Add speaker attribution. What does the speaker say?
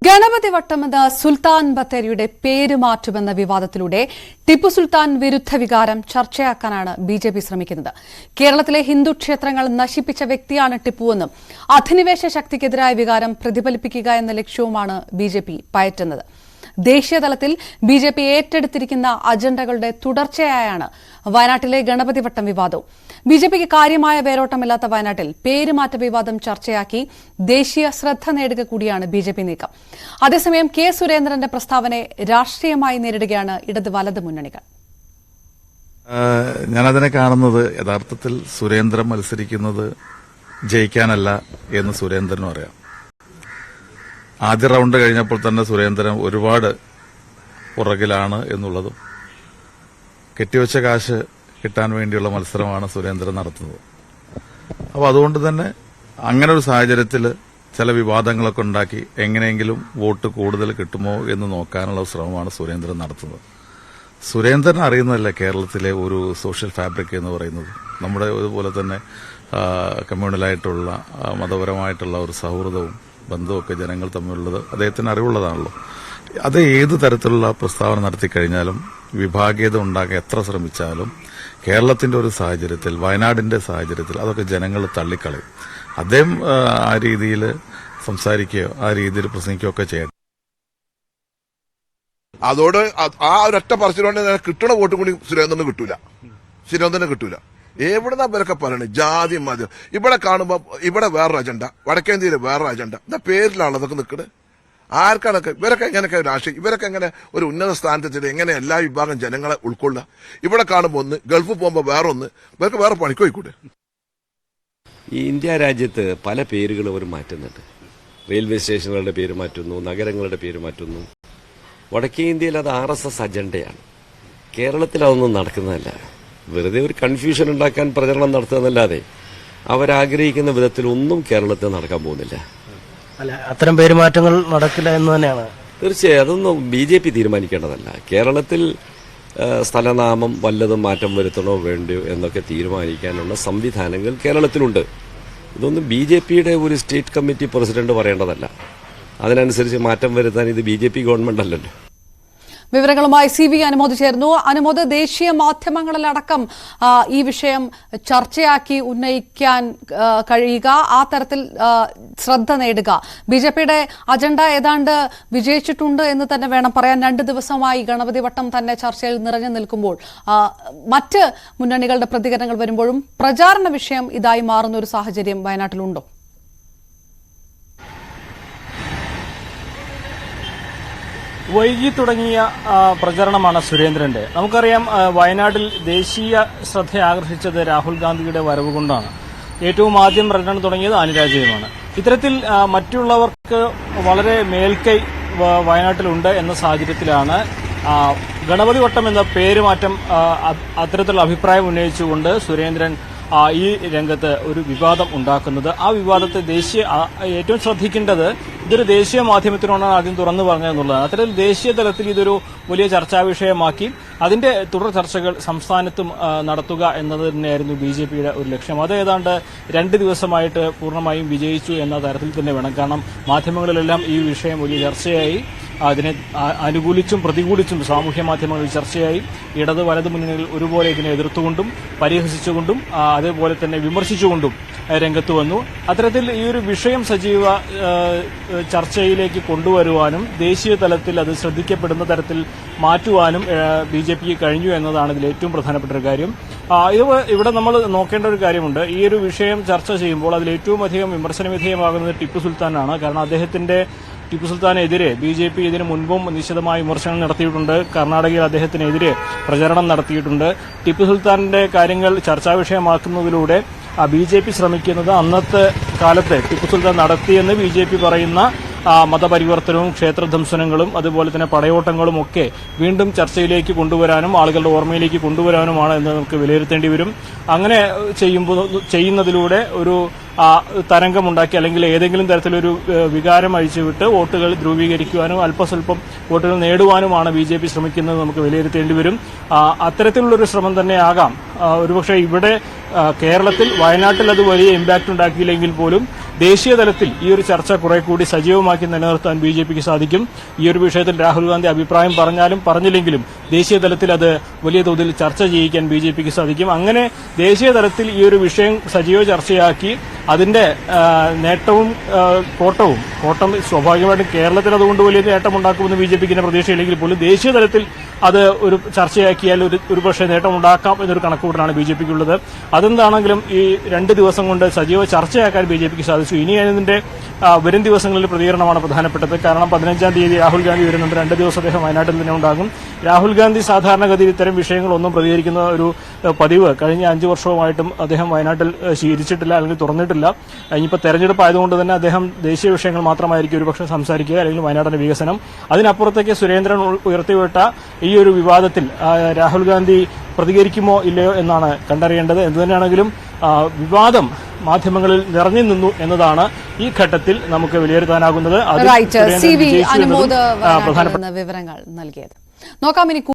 Speaker 1: ഗണപതി വട്ടമെന്ന സുൽത്താൻ ബത്തേരിയുടെ പേര് മാറ്റുമെന്ന വിവാദത്തിലൂടെ ടിപ്പു സുൽത്താൻ വിരുദ്ധ വികാരം ചർച്ചയാക്കാനാണ് ബി ജെ പി ശ്രമിക്കുന്നത്. കേരളത്തിലെ ഹിന്ദു ക്ഷേത്രങ്ങൾ നശിപ്പിച്ച വ്യക്തിയാണ് ടിപ്പുവെന്നും അധിനിവേശ ശക്തിക്കെതിരായ വികാരം പ്രതിഫലിപ്പിക്കുക എന്ന ലക്ഷ്യവുമാണ് ബി ജെ പി പയറ്റുന്നത്. ദേശീയതലത്തിൽ ബി ജെ പി ഏറ്റെടുത്തിരിക്കുന്ന അജണ്ടകളുടെ തുടർച്ചയായാണ് വയനാട്ടിലെ ഗണപതി വട്ടം വിവാദവും. ബി ജെ പിക്ക് കാര്യമായ വേരോട്ടമില്ലാത്ത വയനാട്ടിൽ പേരുമാറ്റ വിവാദം ചർച്ചയാക്കി ദേശീയ ശ്രദ്ധ നേടുക കൂടിയാണ് ബി ജെ പി നീക്കം. അതേസമയം കെ സുരേന്ദ്രന്റെ പ്രസ്താവനയെ രാഷ്ട്രീയമായി നേരിടുകയാണ് ഇടത് വലത് മുന്നണികൾ.
Speaker 2: ഞാനതിനെ കാണുന്നത് യഥാർത്ഥത്തിൽ സുരേന്ദ്രൻ മത്സരിക്കുന്നത് ജയിക്കാനല്ല എന്ന് സുരേന്ദ്രനും അറിയാം. ആദ്യ റൗണ്ട് കഴിഞ്ഞപ്പോൾ തന്നെ സുരേന്ദ്രൻ ഒരുപാട് പുറകിലാണ് എന്നുള്ളതും കെട്ടിവെച്ച കാശ് കിട്ടാൻ വേണ്ടിയുള്ള മത്സരമാണ് സുരേന്ദ്രൻ നടത്തുന്നത്. അപ്പോൾ അതുകൊണ്ട് തന്നെ അങ്ങനെ ഒരു സാഹചര്യത്തിൽ ചില വിവാദങ്ങളൊക്കെ ഉണ്ടാക്കി എങ്ങനെയെങ്കിലും വോട്ട് കൂടുതൽ കിട്ടുമോ എന്ന് നോക്കാനുള്ള ശ്രമമാണ് സുരേന്ദ്രൻ നടത്തുന്നത്. സുരേന്ദ്രൻ അറിയുന്നതല്ല കേരളത്തിലെ ഒരു സോഷ്യൽ ഫാബ്രിക് എന്ന് പറയുന്നത്. നമ്മുടെ ഇതുപോലെ തന്നെ കമ്മ്യൂണലായിട്ടുള്ള മതപരമായിട്ടുള്ള ഒരു സൗഹൃദവും ബന്ധമൊക്കെ ജനങ്ങൾ തമ്മിലുള്ളത് അദ്ദേഹത്തിന് അറിവുള്ളതാണല്ലോ. അത് ഏത് തരത്തിലുള്ള പ്രസ്താവന നടത്തി കഴിഞ്ഞാലും വിഭാഗീയത ഉണ്ടാക്കാൻ എത്ര ശ്രമിച്ചാലും കേരളത്തിന്റെ ഒരു സാഹചര്യത്തിൽ വയനാടിന്റെ സാഹചര്യത്തിൽ അതൊക്കെ ജനങ്ങൾ തള്ളിക്കളയും. അദ്ദേഹം ആ, രീതിയിൽ സംസാരിക്കുകയോ ആ രീതിയിൽ പ്രസംഗിക്കുകയോ ഒക്കെ ചെയ്യട്ടെ.
Speaker 3: അതോട് അത് ആ ഒരൊറ്റ പറച്ചിലുകൊണ്ട് കിട്ടണ വോട്ടും കൂടി സുരേന്ദ്രന് കിട്ടൂല. സുരേന്ദ്രന് കിട്ടൂല. എവിടുന്ന ഇവരൊക്കെ പറയണേ? ജാതി മതി. ഇവിടെ കാണുമ്പോൾ ഇവിടെ വേറൊരു അജണ്ട. വടക്കേന്ത്യയിൽ വേറൊരു അജണ്ട. എന്താ പേരിലാണ് അതൊക്കെ നിൽക്കുന്നത് ആർക്കാണൊക്കെ ഇവരൊക്കെ എങ്ങനെയൊക്കെ രാഷ്ട്രീയം? ഇവരൊക്കെ എങ്ങനെ ഒരു ഉന്നത സ്ഥാനത്തെത്തിയിട്ട് എങ്ങനെ എല്ലാ വിഭാഗം ജനങ്ങളെ ഉൾക്കൊള്ളുക? ഇവിടെ കാണുമ്പോൾ ഒന്ന് ഗൾഫ് പോകുമ്പോൾ വേറെ ഒന്ന് ഇവർക്ക് വേറെ പണിക്ക് പോയിക്കൂടെ?
Speaker 4: ഈ ഇന്ത്യ രാജ്യത്ത് പല പേരുകൾ അവർ മാറ്റുന്നുണ്ട്. റെയിൽവേ സ്റ്റേഷനുകളുടെ പേര് മാറ്റുന്നു നഗരങ്ങളുടെ പേര് മാറ്റുന്നു. വടക്കേ ഇന്ത്യയിൽ അത് ആർ എസ് എസ് അജണ്ടയാണ്. കേരളത്തിൽ അതൊന്നും നടക്കുന്നതല്ല. വെറുതെ ഒരു കൺഫ്യൂഷൻ ഉണ്ടാക്കാൻ പ്രചരണം നടത്തുന്നല്ലാതെ അവരാഗ്രഹിക്കുന്ന വിധത്തിൽ ഒന്നും കേരളത്തിൽ നടക്കാൻ പോകുന്നില്ല.
Speaker 5: അല്ല അത്തരം പെരുമാറ്റങ്ങൾ നടക്കില്ല എന്ന് തന്നെയാണ്.
Speaker 4: തീർച്ചയായും അതൊന്നും ബി ജെ പി തീരുമാനിക്കേണ്ടതല്ല. കേരളത്തിൽ സ്ഥലനാമം വല്ലതും മാറ്റം വരുത്തണോ വേണ്ടയോ എന്നൊക്കെ തീരുമാനിക്കാനുള്ള സംവിധാനങ്ങൾ കേരളത്തിലുണ്ട്. ഇതൊന്നും ബി ജെ പിയുടെ ഒരു സ്റ്റേറ്റ് കമ്മിറ്റി പ്രസിഡന്റ് പറയേണ്ടതല്ല. അതിനനുസരിച്ച് മാറ്റം വരുത്താൻ ഇത് ബി ജെ പി ഗവൺമെന്റ് അല്ലല്ലോ.
Speaker 1: വിവരങ്ങളുമായി സി വി അനുമോദ് ചേർന്നു അനുമോദ് ദേശീയ മാധ്യമങ്ങളിലടക്കം ഈ വിഷയം ചർച്ചയാക്കി ഉന്നയിക്കാൻ കഴിയുക. ആ തരത്തിൽ ശ്രദ്ധ നേടുക. ബി ജെ പിയുടെ അജണ്ട ഏതാണ്ട് വിജയിച്ചിട്ടുണ്ട് എന്ന് തന്നെ വേണം പറയാൻ. രണ്ട് ദിവസമായി ഗണപതി വട്ടം തന്നെ ചർച്ചയിൽ നിറഞ്ഞു നിൽക്കുമ്പോൾ മറ്റ് മുന്നണികളുടെ പ്രതികരണങ്ങൾ വരുമ്പോഴും പ്രചാരണ വിഷയം ഇതായി മാറുന്ന ഒരു സാഹചര്യം വയനാട്ടിലുണ്ടോ?
Speaker 6: വൈകി തുടങ്ങിയ പ്രചരണമാണ് സുരേന്ദ്രന്റെ. നമുക്കറിയാം വയനാട്ടിൽ ദേശീയ ശ്രദ്ധ ആകർഷിച്ചത് രാഹുൽ ഗാന്ധിയുടെ വരവ് കൊണ്ടാണ്. ഏറ്റവും ആദ്യം പ്രചരണം തുടങ്ങിയത് അനുരാജയുമാണ്. ഇത്തരത്തിൽ മറ്റുള്ളവർക്ക് വളരെ മേൽക്കൈ വയനാട്ടിലുണ്ട് എന്ന സാഹചര്യത്തിലാണ് ഗണപതി വട്ടം എന്ന പേരുമാറ്റം അത്തരത്തിലുള്ള അഭിപ്രായം ഉന്നയിച്ചുകൊണ്ട് സുരേന്ദ്രൻ ഈ രംഗത്ത് ഒരു വിവാദം ഉണ്ടാക്കുന്നത്. ആ വിവാദത്തെ ദേശീയ ഏറ്റവും ശ്രദ്ധിക്കേണ്ടത് ഇതൊരു ദേശീയ മാധ്യമത്തിനോടാണ് ആദ്യം തുറന്നു പറഞ്ഞതെന്നുള്ളതാണ് അത്തരത്തിൽ ദേശീയ തലത്തിൽ ഇതൊരു വലിയ ചർച്ചാ വിഷയമാക്കി അതിന്റെ തുടർ ചർച്ചകൾ സംസ്ഥാനത്തും നടത്തുക എന്നത് തന്നെയായിരുന്നു ബി ജെ പിയുടെ ഒരു ലക്ഷ്യം. അത് ഏതാണ്ട് രണ്ട് ദിവസമായിട്ട് പൂർണമായും വിജയിച്ചു എന്ന തരത്തിൽ തന്നെ വേണം. കാരണം മാധ്യമങ്ങളിലെല്ലാം ഈ വിഷയം വലിയ ചർച്ചയായി. അതിനെ അനുകൂലിച്ചും പ്രതികൂലിച്ചും സാമൂഹ്യ മാധ്യമങ്ങളിൽ ചർച്ചയായി. ഇടത് വലതു മുന്നണികൾ ഒരുപോലെ ഇതിനെ എതിർത്തുകൊണ്ടും പരിഹസിച്ചുകൊണ്ടും അതേപോലെ തന്നെ വിമർശിച്ചുകൊണ്ടും രംഗത്ത് വന്നു. അത്തരത്തിൽ ഈ ഒരു വിഷയം സജീവ ചർച്ചയിലേക്ക് കൊണ്ടുവരുവാനും ദേശീയ തലത്തിൽ അത് ശ്രദ്ധിക്കപ്പെടുന്ന തരത്തിൽ മാറ്റുവാനും ബി ജെ പിക്ക് കഴിഞ്ഞു എന്നതാണ് ഇതിൽ ഏറ്റവും പ്രധാനപ്പെട്ട ഒരു കാര്യം. ഇത് ഇവിടെ നമ്മൾ നോക്കേണ്ട ഒരു കാര്യമുണ്ട്. ഈ ഒരു വിഷയം ചർച്ച ചെയ്യുമ്പോൾ അതിൽ ഏറ്റവും അധികം വിമർശന വിധേയമാകുന്നത് ടിപ്പു സുൽത്താനാണ്. കാരണം അദ്ദേഹത്തിന്റെ ടിപ്പു സുൽത്താനെതിരെ ബി ജെ പി ഇതിനു മുൻപും നിശ്ചിതമായ വിമർശനം നടത്തിയിട്ടുണ്ട്. കർണാടകയിൽ അദ്ദേഹത്തിനെതിരെ പ്രചരണം നടത്തിയിട്ടുണ്ട്. ടിപ്പു സുൽത്താന്റെ കാര്യങ്ങൾ ചർച്ചാ വിഷയമാക്കുന്നതിലൂടെ ബി ജെ പി ശ്രമിക്കുന്നത് അന്നത്തെ കാലത്ത് ടിപ്പു സുൽത്താൻ നടത്തിയെന്ന് ബി ജെ പി പറയുന്ന മതപരിവർത്തനവും ക്ഷേത്രധ്വംസനങ്ങളും അതുപോലെ തന്നെ പടയോട്ടങ്ങളും ഒക്കെ വീണ്ടും ചർച്ചയിലേക്ക് കൊണ്ടുവരാനും ആളുകളുടെ ഓർമ്മയിലേക്ക് കൊണ്ടുവരാനുമാണ് എന്ന് നമുക്ക് വിലയിരുത്തേണ്ടി വരും. അങ്ങനെ ചെയ്യുമ്പോൾ ചെയ്യുന്നതിലൂടെ ഒരു തരംഗമുണ്ടാക്കി അല്ലെങ്കിൽ ഏതെങ്കിലും തരത്തിലൊരു വികാരം അഴിച്ചുവിട്ട് വോട്ടുകൾ ധ്രുവീകരിക്കുവാനും അല്പസ്വല്പം വോട്ടുകൾ നേടുവാനുമാണ് ബി ജെ പി ശ്രമിക്കുന്നത് നമുക്ക് വിലയിരുത്തേണ്ടി വരും. അത്തരത്തിലുള്ളൊരു ശ്രമം തന്നെയാകാം ഒരുപക്ഷെ ഇവിടെ കേരളത്തിൽ വയനാട്ടിൽ അത് വലിയ ഇമ്പാക്ട് ഉണ്ടാക്കിയില്ലെങ്കിൽ പോലും ദേശീയ തലത്തിൽ ഈ ഒരു ചർച്ച കുറെ കൂടി സജീവമാക്കി നിലനിർത്താൻ ബി ജെ പിക്ക് സാധിക്കും. ഈ ഒരു വിഷയത്തിൽ രാഹുൽ ഗാന്ധി അഭിപ്രായം പറഞ്ഞാലും പറഞ്ഞില്ലെങ്കിലും ദേശീയ തലത്തിൽ അത് വലിയ തോതിൽ ചർച്ച ചെയ്യിക്കാൻ ബി ജെ പിക്ക് സാധിക്കും. അങ്ങനെ ദേശീയ തലത്തിൽ ഈ ഒരു വിഷയം സജീവ ചർച്ചയാക്കി അതിന്റെ നേട്ടവും കോട്ടവും കോട്ടം സ്വാഭാവികമായിട്ടും കേരളത്തിൽ അതുകൊണ്ട് വലിയ നേട്ടമുണ്ടാക്കുമെന്ന് ബി ജെ പിക്ക് പ്രതീക്ഷയില്ലെങ്കിൽ പോലും ദേശീയ തലത്തിൽ അത് ഒരു ചർച്ചയാക്കിയാൽ ഒരു ഒരുപക്ഷെ നേട്ടമുണ്ടാക്കാം എന്നൊരു കണക്കുകൂട്ടലാണ് ബി ജെ പിക്കുള്ളത്. അതെന്താണെങ്കിലും ഈ രണ്ട് ദിവസം കൊണ്ട് സജീവ ചർച്ചയാക്കാൻ ബി ജെ പിക്ക് സാധിച്ചു. ഇനി അതിന്റെ വരും ദിവസങ്ങളിൽ പ്രതികരണമാണ് പ്രധാനപ്പെട്ടത്. കാരണം പതിനഞ്ചാം തീയതി രാഹുൽ ഗാന്ധി വരുന്നുണ്ട്. രണ്ട് ദിവസം അദ്ദേഹം വയനാട്ടിൽ തന്നെ ഉണ്ടാകും. രാഹുൽ ഗാന്ധി സാധാരണഗതിയിൽ ഇത്തരം വിഷയങ്ങളൊന്നും പ്രതികരിക്കുന്ന ഒരു പതിവ്. കഴിഞ്ഞ അഞ്ചു വർഷവുമായിട്ടും അദ്ദേഹം വയനാട്ടിൽ ശീലിച്ചിട്ടില്ല അല്ലെങ്കിൽ തുറന്നിട്ടില്ല. ഇനിയിപ്പോൾ തെരഞ്ഞെടുപ്പ് ആയതുകൊണ്ട് തന്നെ അദ്ദേഹം ദേശീയ വിഷയങ്ങൾ മാത്രമായിരിക്കും ഒരുപക്ഷെ സംസാരിക്കുക അല്ലെങ്കിൽ വയനാടിന്റെ വികസനം. അതിനപ്പുറത്തേക്ക് സുരേന്ദ്രൻ ഉയർത്തിവിട്ട ഈ ഒരു വിവാദത്തിൽ രാഹുൽ ഗാന്ധി പ്രതികരിക്കുമോ ഇല്ലയോ എന്നാണ് കണ്ടറിയേണ്ടത്. എന്തുതന്നെയാണെങ്കിലും വിവാദം മാധ്യമങ്ങളിൽ നിറഞ്ഞു നിന്നു എന്നതാണ് ഈ ഘട്ടത്തിൽ നമുക്ക് വിലയിരുത്താനാകുന്നത്. പ്രധാനപ്പെട്ട
Speaker 1: വിവരങ്ങൾ നൽകിയത്. നോക്കാം ഇനി